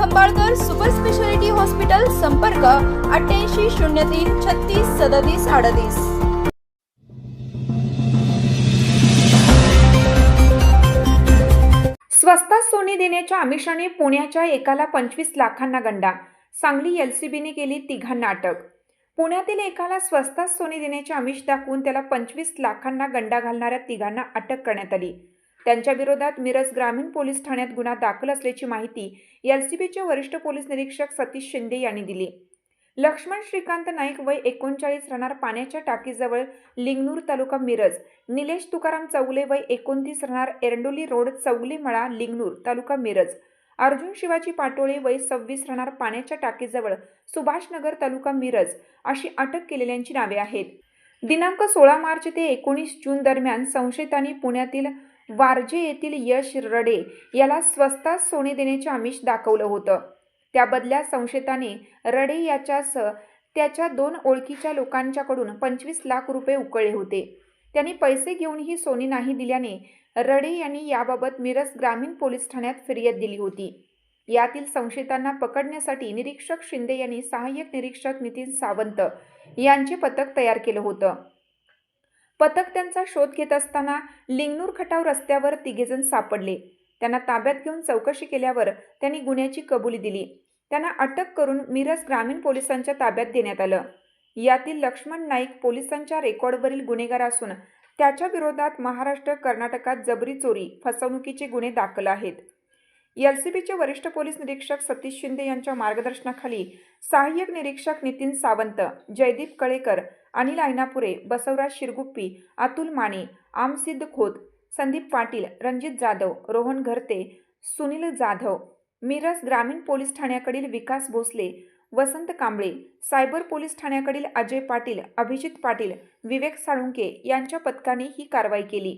Khambalkar super speciality hospital संपर्क अठ्ठ्याऐंशी शून्य तीन छत्तीस सदतीस अडतीस. स्वस्तात सोने देण्याच्या आमिषाने पुण्याच्या एकाला पंचवीस लाखांना गंडा. सांगली एलसीबीने केली तिघांना अटक. पुण्यातील एकाला स्वस्तात सोने देण्याचे आमिष दाखवून त्याला पंचवीस लाखांना गंडा घालणाऱ्या तिघांना अटक करण्यात आली. त्यांच्या विरोधात मिरज ग्रामीण पोलीस ठाण्यात गुन्हा दाखल असल्याची माहिती एलसीबीचे वरिष्ठ पोलीस निरीक्षक सतीश शिंदे यांनी दिली. लक्ष्मण श्रीकांत नाईक वय एकोणचाळीस राहणार पाण्याच्या टाकीजवळ लिंगनूर तालुका मिरज. निलेश तुकाराम चौगले वय एकोणतीस राहणार एरंडोली रोड चौगले मळा लिंगनूर तालुका मिरज. अर्जुन शिवाजी पाटोळे वय सव्वीस राहणार पाण्याच्या टाकीजवळ सुभाषनगर तालुका मिरज अशी अटक केलेल्यांची नावे आहेत. दिनांक सोळा मार्च ते एकोणीस जून दरम्यान संशयितांनी पुण्यातील वारजे येथील यश रडे याला स्वस्तात सोने देण्याचे आमिष दाखवलं होतं. त्याबदल्या संशयताने संशयिताने रडे याच्यासह त्याच्या दोन ओळखीच्या लोकांच्याकडून पंचवीस लाख रुपये उकळले होते. त्यांनी पैसे घेऊनही सोने नाही दिल्याने रडे यांनी याबाबत मिरज ग्रामीण पोलीस ठाण्यात फिर्याद दिली होती. यातील संशयितांना पकडण्यासाठी निरीक्षक शिंदे यांनी सहाय्यक निरीक्षक नितीन सावंत यांचे पथक तयार केलं होतं. पथक त्यांचा शोध घेत असताना लिंगनूर खटाव रस्त्यावर तिघेजण सापडले. त्यांना ताब्यात घेऊन चौकशी केल्यावर त्यांनी गुन्ह्याची कबुली दिली. त्यांना अटक करून मिरज ग्रामीण पोलिसांच्या ताब्यात देण्यात आलं. यातील लक्ष्मण नाईक पोलिसांच्या रेकॉर्डवरील गुन्हेगार असून त्याच्या विरोधात महाराष्ट्र कर्नाटकात जबरी चोरी फसवणुकीचे गुन्हे दाखल आहेत. एलसीबीचे वरिष्ठ पोलीस निरीक्षक सतीश शिंदे यांच्या मार्गदर्शनाखाली सहाय्यक निरीक्षक नितीन सावंत जयदीप कळेकर अनिल ऐनापुरे बसवराज शिरगुप्पी अतुल माने आमसिद्ध खोत संदीप पाटील रणजित जाधव रोहन घरते सुनील जाधव मिरज ग्रामीण पोलीस ठाण्याकडील विकास भोसले वसंत कांबळे सायबर पोलीस ठाण्याकडील अजय पाटील अभिजित पाटील विवेक साळुंके यांच्या पथकाने ही कारवाई केली.